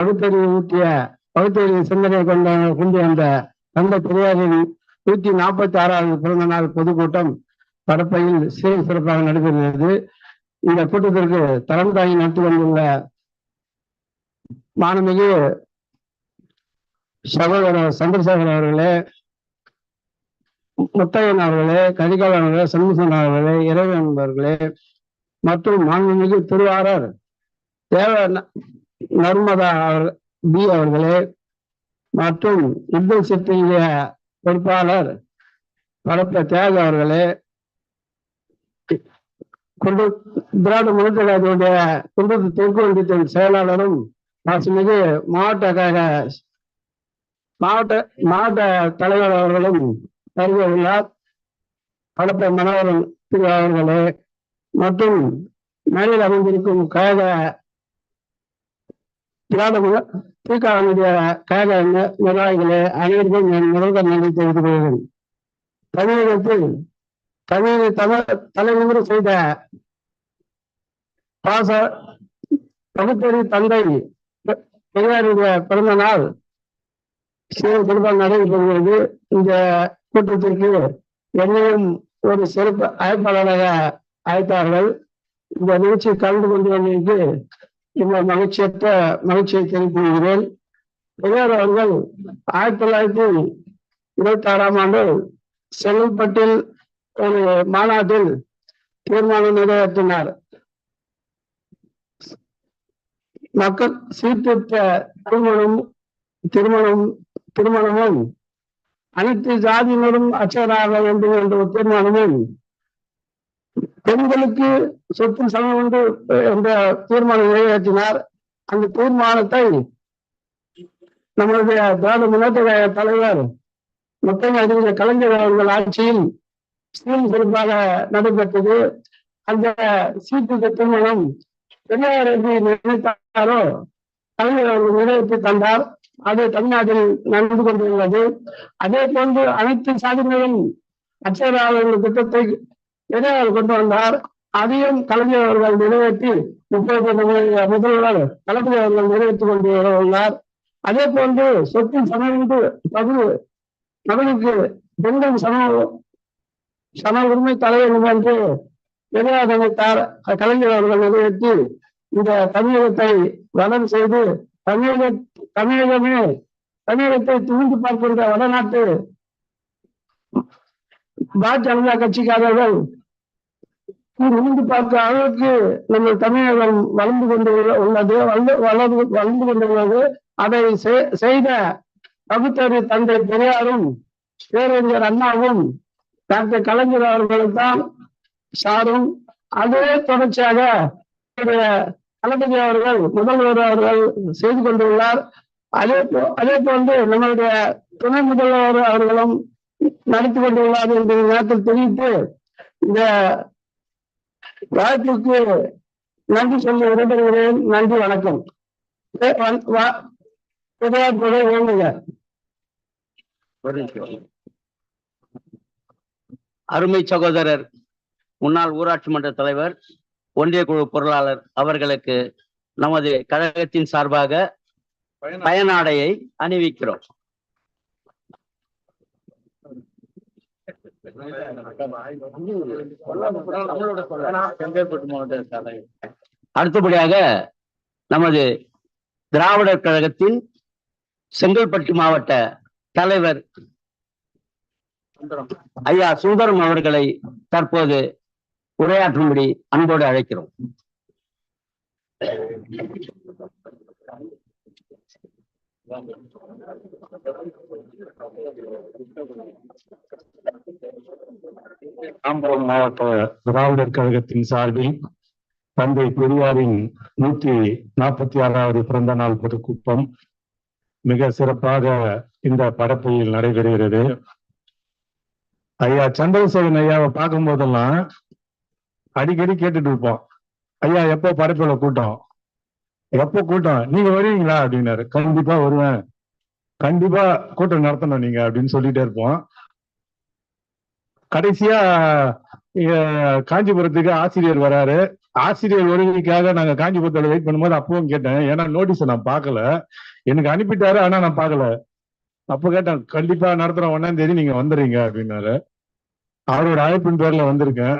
பகுத்தறிவு ஊட்டிய பகுத்தறிவு சிந்தனை கொண்ட கொண்டு வந்த தந்தை பெரியாரின் நூற்றி நாற்பத்தி ஆறாவது பிறந்த நாள் பொதுக்கூட்டம் படப்பையில் சீர் சிறப்பாக நடைபெறுகிறது. இந்த கூட்டத்திற்கு தரம் தாங்கி நடத்தி கொண்டுள்ள மாணமிகு சகோதரர் சந்திரசேகர் அவர்களே முத்தையன் அவர்களே கரிகாலன் அவர்களே சண்முகன் அவர்களே இறைவன் அவர்களே மற்றும் மாண்புமிகு திருவாரர் தேவ நர்மதா பி அவர்களே மற்றும் இந்து சித்திய பொறுப்பாளர் படப்ப தியாக அவர்களே குண்டு திராவிட முன்னேற்ற குடும்பத்து தெற்கு ஒன்றியத்தின் செயலாளரும் மாசுமிகு மாவட்ட கழக மாவட்ட மாவட்ட தலைவர் அவர்களும் வருகை உள்ளார். படப்ப மனோகரன் திரு அவர்களே மற்றும் மேலில் அமைந்திருக்கும் கழக திராவிட திகாவுடைய கழக நிர்வாகிகளே அனைவருக்கும் என் முதல்வர் நன்றி தெரிவித்துக் கொள்கிறேன். தமிழகத்தில் தமிழ் தமிழ் தலைமுறை செய்த பாச பகுத்தறி தந்தை பெரியாருடைய பிறந்த நாள் சிவன் குடும்பம் நடைபெறுகிறது இந்த கூட்டத்திற்கு என்னையும் ஒரு சிறப்பு அழைப்பாளராக அழைத்தார்கள். இந்த நிகழ்ச்சி கலந்து கொண்டு வந்ததற்கு இந்த மகிழ்ச்சியற்ற மகிழ்ச்சியை தெரிவிக்கிறேன் கொள்கிறேன் பெரியார் அவர்கள் ஆயிரத்தி தொள்ளாயிரத்தி இருபத்தி ஆறாம் ஆண்டு செங்கல்பட்டில் ஒரு மாநாட்டில் தீர்மானம் நிறைவேற்றினார். மக்கள் சீர்திருத்த திருமணம் திருமணம் திருமணமும் அனைத்து ஜாதியினரும் அச்சராக வேண்டும் என்ற ஒரு தீர்மானமும் பெண்களுக்கு சொத்து சமம் உண்டு என்ற தீர்மானம் நிறைவேற்றினார். அந்த தீர்மானத்தை நம்மளுடைய திராவிட முன்னேற்ற கழக தலைவர் முத்தங்க அறிஞர் கலைஞர் அவர்கள் ஆட்சியில் சீரும் சிறப்பாக நடைபெற்றது. அந்த சீட்டு திருமணம் பெரியார் எப்படி நினைத்தாரோ கலைஞர் அவர்கள் நிறைவேற்றி தந்தார். அது தமிழ்நாட்டில் நடந்து கொண்டுள்ளது அதே போன்று அனைத்து சாதனைகளும் அச்சராளர்கள் திட்டத்தை பெரியார் கொண்டு வந்தார்? அதையும் கலைஞர் அவர்கள் நிறைவேற்றி இப்போது முதல்வர் தளபதி அவர்கள் நிறைவேற்றிக் கொண்டு உள்ளார் அதே போன்று சொத்தின் சமயம் பகுதி மகனுக்கு பெண்கள் சம சம உரிமை தர வேண்டும் என்று பெரியார் அமைத்தார் கலைஞர் அவர்கள் நிறைவேற்றி இந்த தமிழகத்தை வளம் செய்து தமிழக தமிழகமே தமிழகத்தை துணிந்து பார்க்கின்ற வடநாட்டு பாரதிய ஜனதா கட்சிக்காரர்கள் நிமிந்து பார்க்க அளவுக்கு நம்ம தமிழகம் வளர்ந்து கொண்டு உள்ளது வளர்ந்து வளர்ந்து வளர்ந்து கொண்டுள்ளது அதை செ- செய்த பகுத்தறி தந்தை பெரியாரும் பேரறிஞர் அண்ணாவும் டாக்டர் கலைஞர் அவர்களும் தான் சாரும். அதே தொடர்ச்சியாக நம்முடைய தளபதி அவர்கள் முதல்வர் அவர்கள் செய்து கொண்டுள்ளார். அதே போ- அதே போன்று நம்மளுடைய துணை முதல்வர் அவர்களும் நடத்தி கொண்டுள்ளார் என்று நேரத்தில் தெரிவித்து இந்த வாய்ப்புக்கு நன்றி சொல்லி விடைபெறுகிறேன். நன்றி வணக்கம். அருமை சகோதரர் முன்னாள் ஊராட்சி மன்ற தலைவர் ஒன்றிய குழு பொருளாளர் அவர்களுக்கு நமது கழகத்தின் சார்பாக பயனாடையை அணிவிக்கிறோம். அடுத்தபடியாக நமது திராவிடர் கழகத்தின் செங்கல்பட்டு மாவட்ட தலைவர் ஐயா சுந்தரம் அவர்களை தற்போது உரையாற்றும்படி அன்போடு அழைக்கிறோம். தாம்பரம் மாவட்ட திராவிடர் கழகத்தின் சார்பில் தந்தை பெரியாரின் நூத்தி நாற்பத்தி ஆறாவது பிறந்த நாள் பொதுக்கூட்டம் மிக சிறப்பாக இந்த படப்பையில் நடைபெறுகிறது. ஐயா சந்திரசேகரன் ஐயாவை பார்க்கும் போதெல்லாம் அடிக்கடி கேட்டுட்டு இருப்போம். ஐயா எப்போ படப்பில கூட்டம்? எப்போ கூட்டம்? நீங்க வருவீங்களா? அப்படின்னாரு. கண்டிப்பா வருவேன். கண்டிப்பா கூட்டம் நடத்தணும் நீங்க அப்படின்னு சொல்லிட்டே இருப்போம். கடைசியா காஞ்சிபுரத்துக்கு ஆசிரியர் வராரு. ஆசிரியர் வருகைக்காக நாங்க காஞ்சிபுரத்துல வெயிட் பண்ணும்போது அப்பவும் கேட்டேன். ஏன்னா நோட்டீஸ் நான் பார்க்கல. எனக்கு அனுப்பிட்டாரு ஆனா நான் பார்க்கல. அப்ப கேட்டேன் கண்டிப்பா நடத்துறோம். ஒன்னாம் தேதி நீங்க வந்துடுறீங்க அப்படின்னாரு. அவரோட அழைப்பின் பேர்ல வந்திருக்கேன்.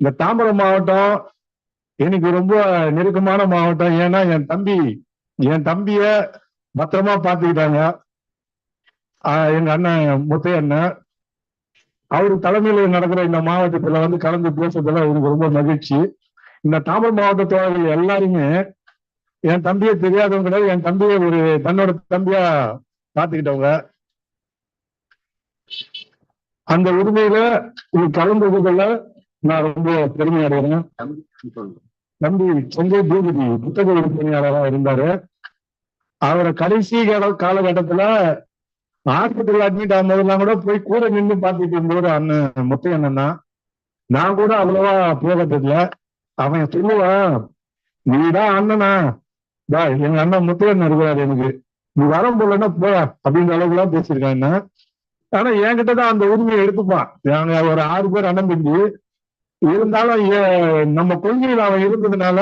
இந்த தாம்பரம் மாவட்டம் எனக்கு ரொம்ப நெருக்கமான மாவட்டம். ஏன்னா என் தம்பி என் தம்பிய பத்திரமா பாத்துக்கிட்டாங்க எங்க அண்ணன் முத்தைய அண்ணன் அவரு தலைமையில நடக்கிற இந்த மாவட்டத்துல வந்து கலந்து பேசுறதுல எனக்கு ரொம்ப மகிழ்ச்சி. இந்த தாம்பரம் மாவட்ட தோழர்கள் எல்லாருமே என் தம்பியை தெரியாதவங்க கிடையாது. என் தம்பியை ஒரு தன்னோட தம்பியா பாத்துக்கிட்டவங்க அந்த உரிமையில இது நான் ரொம்ப பெருமை நம்பி சஞ்சய் செங்கை பூபதி புத்தக விற்பனையாளரா இருந்தாரு. அவரை கடைசி கால காலகட்டத்துல ஹாஸ்பிட்டல் அட்மிட் ஆகும்போதெல்லாம் கூட போய் கூட நின்று பார்த்துட்டு இருந்தவர் அண்ணன் மொத்தம் தான் நான் கூட அவ்வளவா போகிறதில்ல அவன் சொல்லுவான் நீதான் அண்ணனா. டா எங்க அண்ணன் முத்தையண்ணன் இருக்கிறாரு எனக்கு. நீ வரம் போலன்னா போயா அப்படின்ற அளவுக்கு எல்லாம் பேசியிருக்கான் என்ன ஆனா என்கிட்ட தான் அந்த உரிமையை எடுத்துப்பான். நாங்க ஒரு ஆறு பேர் அண்ணன் தம்பி. இருந்தாலும் நம்ம கொள்கையில் அவன் இருந்ததுனால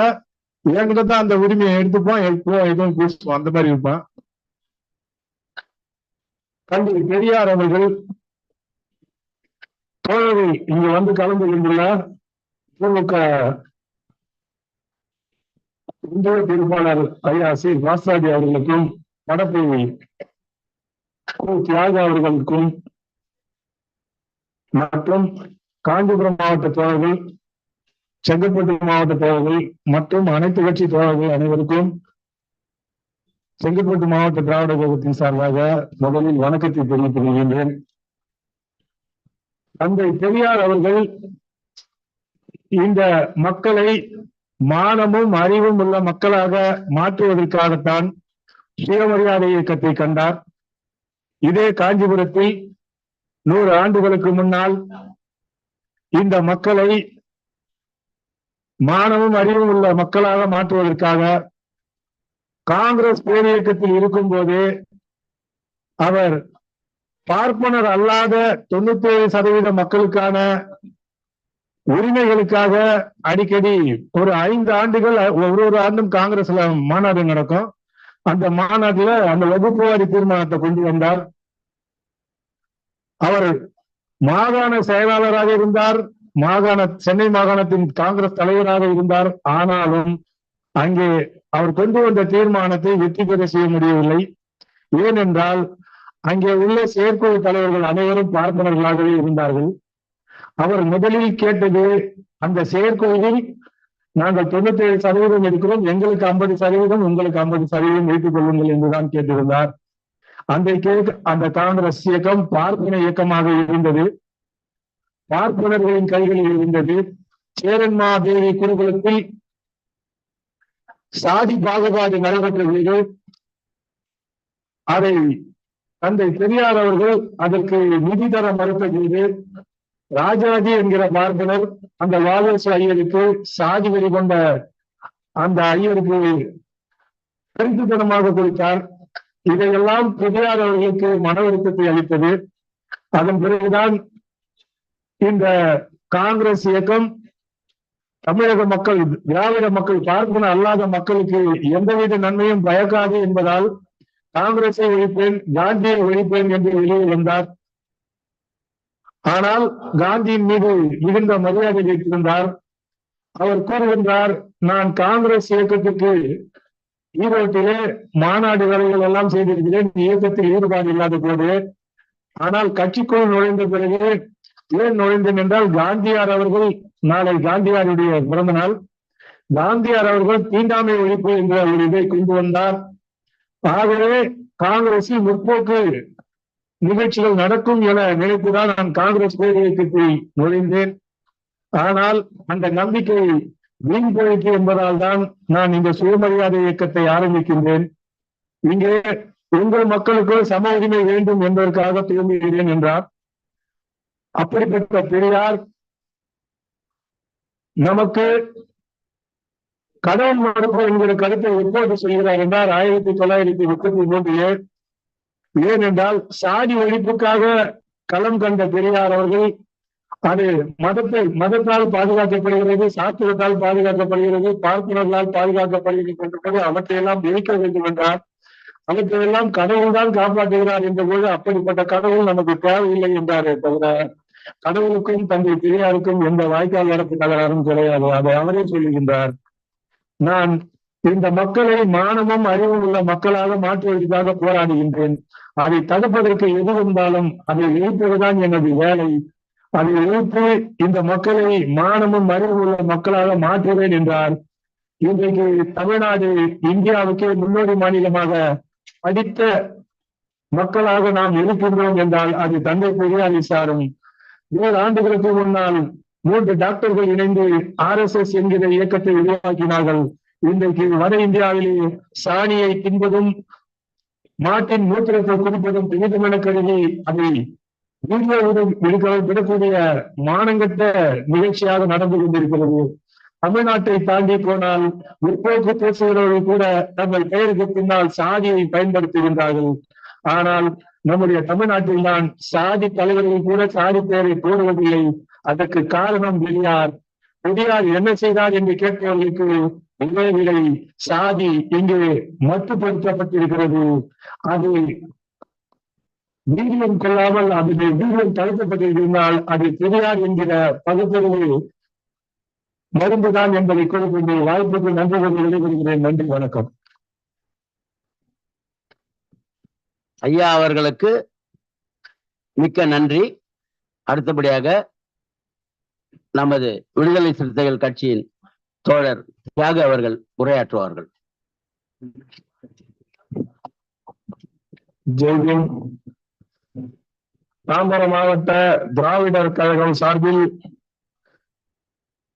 என்கிட்ட தான் அந்த உரிமையை எடுத்துப்பான் எப்போ எதுவும் பேசுவான் அந்த மாதிரி இருப்பான். தந்தை பெரியார் அவர்கள் தோழரை இங்க வந்து கலந்து கொண்டுள்ள திமுக இந்திய பொறுப்பாளர் ஐயா சி. வாசாதி அவர்களுக்கும் படப்பை தியாக தியாகா அவர்களுக்கும் மற்றும் காஞ்சிபுரம் மாவட்ட தோழர்கள் செங்கல்பட்டு மாவட்ட தோழர்கள் மற்றும் அனைத்து கட்சி தோழர்கள் அனைவருக்கும் செங்கல்பட்டு மாவட்ட திராவிட கழகத்தின் சார்பாக முதலில் வணக்கத்தை தெரிவித்துக் கொள்கின்றேன் தந்தை பெரியார் அவர்கள் இந்த மக்களை மானமும் அறிவும் உள்ள மக்களாக மாற்றுவதற்காகத்தான் சுயமரியாதை இயக்கத்தை கண்டார். இதே காஞ்சிபுரத்தில் நூறு ஆண்டுகளுக்கு முன்னால் இந்த மக்களை மானமும் அறிவும் உள்ள மக்களாக மாற்றுவதற்காக காங்கிரஸ் பேரியக்கத்தில் இருக்கும் போது அவர் பார்ப்பனர் அல்லாத தொண்ணூத்தி ஏழு சதவீத மக்களுக்கான உரிமைகளுக்காக அடிக்கடி ஒரு ஐந்து ஆண்டுகள் ஒரு ஒரு ஆண்டும் காங்கிரஸ்ல மாநாடு நடக்கும். அந்த மாநாட்டுல அந்த வகுப்புவாரி தீர்மானத்தை கொண்டு வந்தார். அவர் மாகாண செயலாளராக இருந்தார். மாகாண சென்னை மாகாணத்தின் காங்கிரஸ் தலைவராக இருந்தார். ஆனாலும் அங்கே அவர் கொண்டு வந்த தீர்மானத்தை வெற்றி பெற செய்ய முடியவில்லை. ஏனென்றால் அங்கே உள்ள செயற்குழு தலைவர்கள் அனைவரும் பார்ப்பனர்களாகவே இருந்தார்கள். அவர் முதலில் கேட்டது அந்த செயற்குழுவில் நாங்கள் தொண்ணூத்தி ஏழு சதவீதம் இருக்கிறோம். எங்களுக்கு ஐம்பது சதவீதம் உங்களுக்கு ஐம்பது சதவீதம் வைத்துக் கொள்ளுங்கள் என்றுதான் கேட்டிருந்தார். அந்த அந்த காங்கிரஸ் இயக்கம் பார்ப்பன இயக்கமாக இருந்தது. பார்ப்பனர்களின் கைகளில் இருந்தது. சேரன்மா தேவி குருகுலத்தில் சாதி பாகுபாடு நடைபெற்ற அதை தந்தை பெரியார் அவர்கள் அதற்கு நிதி தர மறுத்த போது ராஜாஜி என்கிற பார்ப்பனர் அந்த வாலேசு ஐயருக்கு சாதி வெறி கொண்ட அந்த ஐயருக்கு கருத்துத்தனமாக கொடுத்தார். இதையெல்லாம் பெரியார் அவர்களுக்கு மன வருத்தத்தை அளித்தது. அதன் பிறகுதான் இந்த காங்கிரஸ் இயக்கம் தமிழக மக்கள் திராவிட மக்கள் பார்ப்பன அல்லாத மக்களுக்கு எந்தவித நன்மையும் பயக்காது என்பதால் காங்கிரஸை ஒழிப்பேன் காந்தியை ஒழிப்பேன் என்று வெளியே வந்தார். ஆனால் காந்தியின் மீது மிகுந்த மரியாதை வைத்திருந்தார். அவர் கூறுகின்றார் நான் காங்கிரஸ் இயக்கத்துக்கு ஈரோட்டிலே மாநாடு வேலைகள் எல்லாம் செய்திருக்கிறேன். இயக்கத்தில் ஈடுபாடு இல்லாத போது. ஆனால் கட்சிக்குள் நுழைந்த பிறகு ஏன் நுழைந்தேன் என்றால் காந்தியார் அவர்கள் நாளை காந்தியாருடைய பிறந்த நாள். காந்தியார் அவர்கள் தீண்டாமை ஒழிப்பு என்ற ஒரு இதை கொண்டு வந்தார். ஆகவே காங்கிரஸில் முற்போக்கு நிகழ்ச்சிகள் நடக்கும் என நினைத்துதான் நான் காங்கிரஸ் பேர் நுழைந்தேன். ஆனால் அந்த நம்பிக்கை வீண் போயிற்று என்பதால் தான் நான் இந்த சுயமரியாதை இயக்கத்தை ஆரம்பிக்கின்றேன். இங்கே உங்கள் மக்களுக்கு சம உரிமை வேண்டும் என்பதற்காக திரும்புகிறேன் என்றார். அப்படிப்பட்ட பெரியார் நமக்கு கடவுள் மறுப்பு என்கிற கருத்தை எப்போது சொல்கிறார் என்றால் ஆயிரத்தி தொள்ளாயிரத்தி முப்பத்தி மூன்றிலே. ஏனென்றால் சாதி ஒழிப்புக்காக களம் கண்ட பெரியார் அவர்கள் அது மதத்தை மதத்தால் பாதுகாக்கப்படுகிறது சாஸ்திரத்தால் பாதுகாக்கப்படுகிறது பார்ப்பனர்களால் பாதுகாக்கப்படுகிறது என்பது அவற்றையெல்லாம் இழிக்க வேண்டும் என்றால் அவற்றையெல்லாம் கடவுள் தான் காப்பாற்றுகிறார் என்ற போது அப்படிப்பட்ட கடவுள் நமக்கு தேவையில்லை என்றாரே தவிர கடவுளுக்கும் தந்தை பெரியாருக்கும் எந்த வாய்க்கால் வரப்பு தகராறும் கிடையாது. அதை அவரே சொல்லுகின்றார். நான் இந்த மக்களை மானமும் அறிவும் உள்ள மக்களாக மாற்றுவதற்காக போராடுகின்றேன். அதை தடுப்பதற்கு எது வந்தாலும் அதை இழுப்பதுதான் எனது வேலை. அதை இழுத்து இந்த மக்களை மானமும் அறிவும் உள்ள மக்களாக மாற்றுவேன் என்றார் இன்றைக்கு தமிழ்நாடு இந்தியாவுக்கே முன்னோடி மாநிலமாக படித்த மக்களாக நாம் இருக்கின்றோம் என்றால் அது தந்தை பெரியாரை சாரும் ஏழு ஆண்டுகளுக்கு முன்னால் மூன்று டாக்டர்கள் இணைந்து ஆர் எஸ் எஸ் என்கிற இயக்கத்தை உருவாக்கினார்கள். இன்றைக்கு வட இந்தியாவிலே சாணியை தின்பதும் மாட்டின் மூத்திரத்தை குடிப்பதும் புனிதமென கருதி அதை வீடியோவுடன் விடக்கூடிய மானங்கட்ட நிகழ்ச்சியாக நடந்து கொண்டிருக்கிறது. தமிழ்நாட்டை தாண்டி போனால் முற்போக்கு பேசுகிறவர்கள் கூட தங்கள் பெயருக்கு பின்னால் சாதியை பயன்படுத்துகின்றார்கள். ஆனால் நம்முடைய தமிழ்நாட்டில் தான் சாதி தலைவர்கள் கூட சாதி பெயரை போடுவதில்லை. அதற்கு காரணம் பெரியார். பெரியார் என்ன செய்தார் என்று கேட்பவர்களுக்கு ஒரே விலை சாதி இங்கே மட்டுப்படுத்தப்பட்டிருக்கிறது. அது வீரியம் கொள்ளாமல் அதில் வீரியம் தடுக்கப்பட்டிருந்தால் அது பெரியார் என்கிற பகுத்தறிவு மருந்துதான் என்பதை குறிப்பிட்டு வாய்ப்புக்கு நன்றி கொண்டு விடைபெறுகிறேன். நன்றி வணக்கம். ஐயா அவர்களுக்கு மிக்க நன்றி. அடுத்தபடியாக நமது விடுதலை சிறுத்தைகள் கட்சியின் தோழர் தியாக அவர்கள் உரையாற்றுவார்கள். ஜெய்பீம். தாம்பரம் மாவட்ட திராவிடர் கழகம் சார்பில்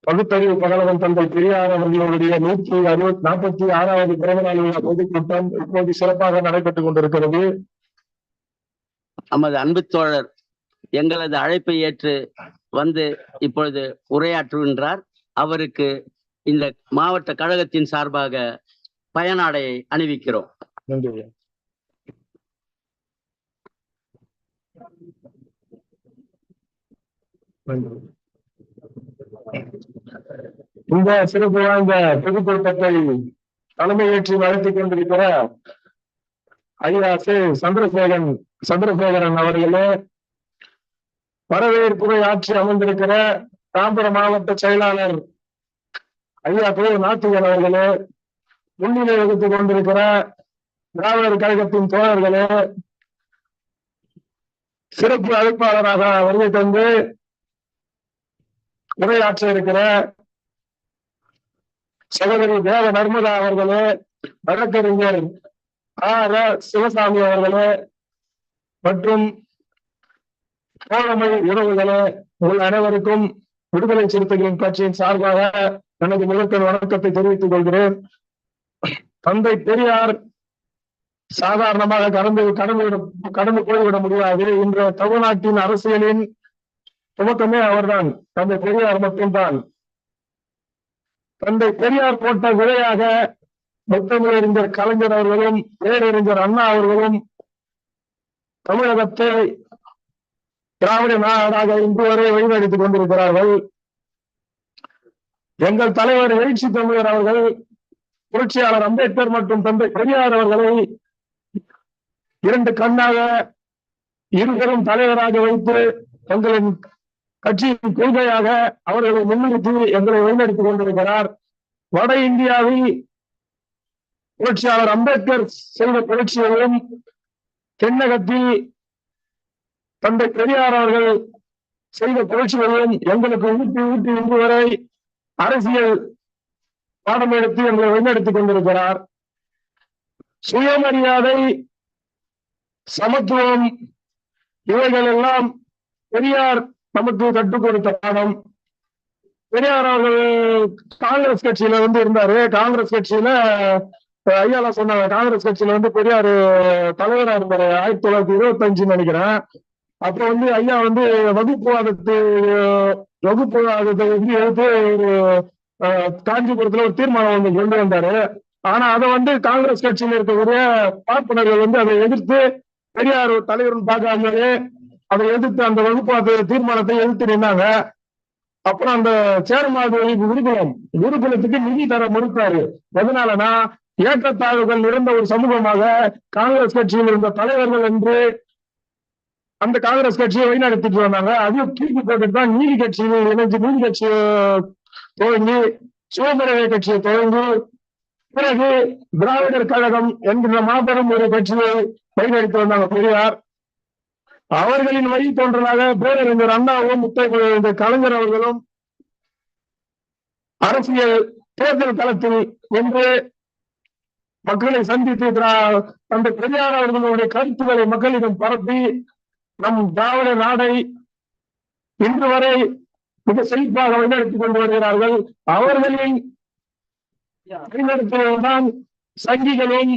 பகுத்தறிவு பகலவன் தந்தை பெரியார் அவர்களுடைய நூற்றி அறுபத்தி நாற்பத்தி ஆறாவது பிறந்த நாள் விழா பொதுக்கூட்டம் இப்போது சிறப்பாக நடைபெற்றுக் கொண்டிருக்கிறது. நமது அன்பு தோழர் எங்களது அழைப்பை ஏற்று வந்து இப்பொழுது உரையாற்றுகின்றார். அவருக்கு இந்த மாவட்ட கழகத்தின் சார்பாக பயனாடையை அணிவிக்கிறோம். நன்றி ஐயா. நன்றி இந்த சிறப்பு வாய்ந்த பொதுக்கூட்டத்தை தலைமையேற்றி நடத்தி கொண்டிருக்கிற ஐயா சந்திரசேகரன் சந்திரசேகரன் அவர்களே வரவேற்புரை ஆட்சி அமர்ந்திருக்கிற தாம்பரம் மாவட்ட செயலாளர் ஐயா கோ நாத்திகன் அவர்களே முன்னிலை வகுத்துக் கொண்டிருக்கிற திராவிடர் கழகத்தின் தோழர்களே சிறப்பு அழைப்பாளராக வருகை தந்து உரையாற்ற இருக்கிற சகோதரி தேவ நர்மதா அவர்களே வழக்கறிஞர் ஆர சிவசாமி அவர்களே மற்றும் தோழமை உறவுகளே உங்கள் அனைவருக்கும் விடுதலை சிறுத்தைகளின் கட்சியின் சார்பாக எனது முதற்கண் வணக்கத்தை தெரிவித்துக் கொள்கிறேன். தந்தை பெரியார் சாதாரணமாக கடந்து கடந்து விட- கடந்து போய்விட முடியாது. இன்று தமிழ்நாட்டின் அரசியலின் துவக்கமே அவர்தான். தந்தை பெரியார் மட்டும்தான். தந்தை பெரியார் போட்ட விதையாக முத்தமிழறிஞர் கலைஞர் அவர்களும் பேரறிஞர் அண்ணா அவர்களும் தமிழகத்தை திராவிட நாடாக இன்று வரை வழிநடத்திக் கொண்டிருக்கிறார்கள். எங்கள் தலைவர் எழுச்சி தமிழர் அவர்கள் புரட்சியாளர் அம்பேத்கர் மற்றும் தந்தை பெரியார் அவர்களை இரண்டு கண்ணாக இருவரும் தலைவராக வைத்து எங்களின் கட்சியின் கொள்கையாக அவர்களை முன்னிறுத்தி எங்களை வழிநடத்திக் கொண்டிருக்கிறார். வட இந்தியாவில் புரட்சியாளர் அம்பேத்கர் செய்த புரட்சியையும் தென்னகத்தில் தந்தை பெரியார் அவர்கள் செய்த புரட்சிகளையும் எங்களுக்கு ஊட்டி ஊட்டி இன்று வரை அரசியல் பாடம் எடுத்து எங்களை வழிநடத்திக் கொண்டிருக்கிறார். சுயமரியாதை சமத்துவம் இவைகள் எல்லாம் பெரியார் நமக்கு கற்றுக் கொடுத்த பாடம் பெரியார் அவர்கள் காங்கிரஸ் கட்சியில வந்து இருந்தாரு. காங்கிரஸ் கட்சியில ஐயாலா சொன்னாங்க காங்கிரஸ் கட்சியில வந்து பெரியார் தலைவரா இருந்தாரு ஆயிரத்தி தொள்ளாயிரத்தி இருபத்தி அஞ்சுன்னு நினைக்கிறேன். அப்ப வந்து ஐயா வந்து வகுப்புவாதத்து வகுப்புவாதத்தை வந்து எடுத்து ஒரு அஹ், காஞ்சிபுரத்துல ஒரு தீர்மானம் வந்து கொண்டு வந்தாரு. ஆனா அதை வந்து காங்கிரஸ் கட்சியில இருக்கக்கூடிய பார்ப்பனர்கள் வந்து அதை எதிர்த்து பெரியார் ஒரு பார்க்காமலே அதை எதிர்த்து அந்த வகுப்பாத்து தீர்மானத்தை எதிர்த்து நின்னாங்க. அப்புறம் அந்த சேர்மாது குருகுலம் குருகுலத்துக்கு நிதி தர மறுத்தாரு. எதனாலனா ஏற்றத்தாழ்வுகள் நிறைந்த ஒரு சமூகமாக காங்கிரஸ் கட்சியில் இருந்த தலைவர்கள் என்று அந்த காங்கிரஸ் கட்சியை வழிநடத்திட்டு வந்தாங்க. அதையும் தூக்கி போட்டுட்டு தான் நீதி கட்சியில் இணைஞ்சு நீதி கட்சியை துவங்கி சுதந்திர கட்சியை துவங்கி பிறகு திராவிடர் கழகம் என்கிற மாபெரும் ஒரு கட்சியை வழிநடத்தி வந்தாங்க பெரியார். அவர்களின் வழி தோன்றலாக பேரறிஞர் அண்ணாவும் முத்தை இந்த கலைஞர் அவர்களும் அரசியல் தேர்தல் களத்தில் என்று மக்களை சந்தித்து அந்த பெரியார் அவர்களுடைய கருத்துக்களை மக்களிடம் பரப்பி நம் திராவிட நாடை இன்று வரை மிக செழிப்பாக வழிநடத்திக் கொண்டு வருகிறார்கள். அவர்களின் வழிநடத்துவதுதான் சங்கிகளும்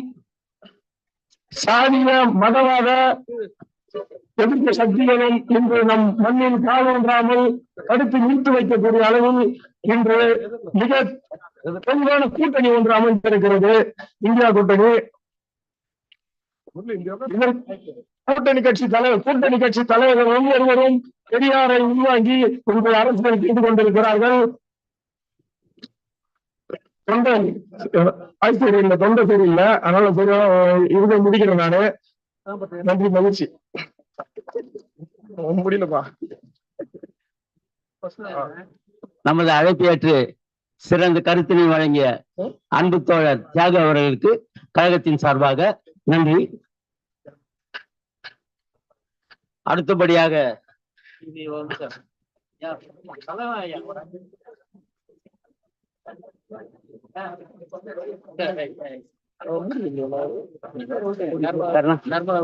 சாதிய மதவாத எதிர்ப்பு சக்திகளும் இன்று நம் மண்ணில் காலொன்றாமல் தடுத்து நிறுத்தி வைக்கக்கூடிய அளவில் இன்று மிக தெளிவான கூட்டணி ஒன்று அமைந்திருக்கிறது. இந்தியா கூட்டணி. கூட்டணி கட்சி தலைவர் கூட்டணி கட்சி தலைவர்கள் ஒவ்வொருவரும் பெரியாரை உள்வாங்கி உங்கள் அரசியல் செய்து கொண்டிருக்கிறார்கள். தொண்டை ஆய் சரியில்லை தொண்டை சரியில்லை. அதனால சரி இவங்க முடிக்கிறேன் நானு. நன்றி மகிழ்ச்சி. முடியலப்பா. நமது அழைப்பு ஏற்று சிறந்த கருத்தினை வழங்கிய அன்பு தோழர் தியாக அவர்களுக்கு கழகத்தின் சார்பாக நன்றி. அடுத்தபடியாக நர்மதா